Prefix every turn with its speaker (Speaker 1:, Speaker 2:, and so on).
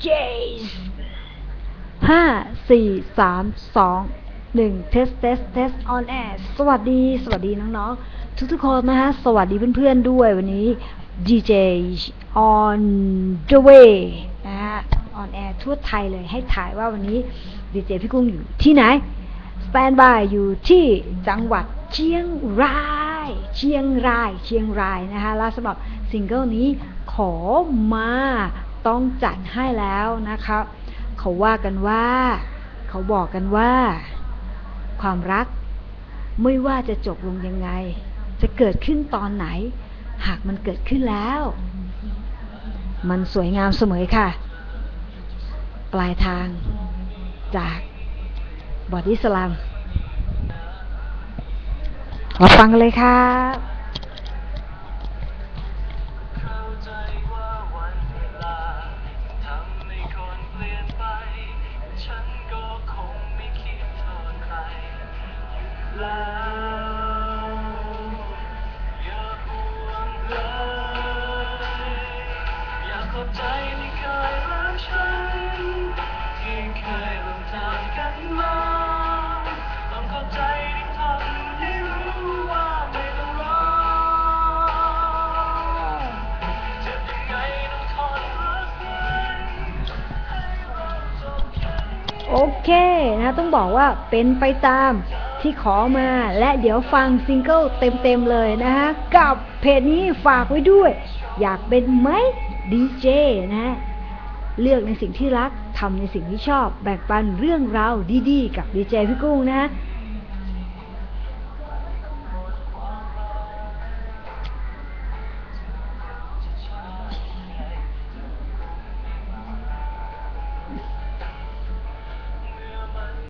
Speaker 1: เจสห้าสี่สามสองหนึ่งเทสเทสเทสออนแอร์สวัสดี สวัสดีน้องๆ ทุกๆคนนะฮะ สวัสดีเพื่อนๆด้วยวันนี้ DJ on the way นะฮะออนแอร์ทั่วไทยเลยให้ถ่ายว่าวันนี้ DJ พี่กุ้งอยู่ที่ไหนสแตนบายอยู่ที่จังหวัดเชียงราย เชียงราย เชียงรายนะคะแล้วสำหรับซิงเกิลนี้ขอมา ต้องจัดให้แล้วนะครับเขาว่ากันว่า เขาบอกกันว่า ความรักไม่ว่าจะจบลงยังไง จะเกิดขึ้นตอนไหน หากมันเกิดขึ้นแล้ว มันสวยงามเสมอค่ะ ปลายทางจากบอดี้สลัมมาฟังเลยครั
Speaker 2: โอเคนะ
Speaker 1: ต้องบอกว่าเป็นไปตาม ที่ขอมาและเดี๋ยวฟังซิงเกิลเต็มๆเลยนะคะกับเพจนี้ฝากไว้ด้วย อยากเป็นไหมดีเจนะะเลือกในสิ่งที่รักทำในสิ่งที่ชอบ แบ่งปันเรื่องราวดีๆ กับดีเจพี่กุ้งนะฮะ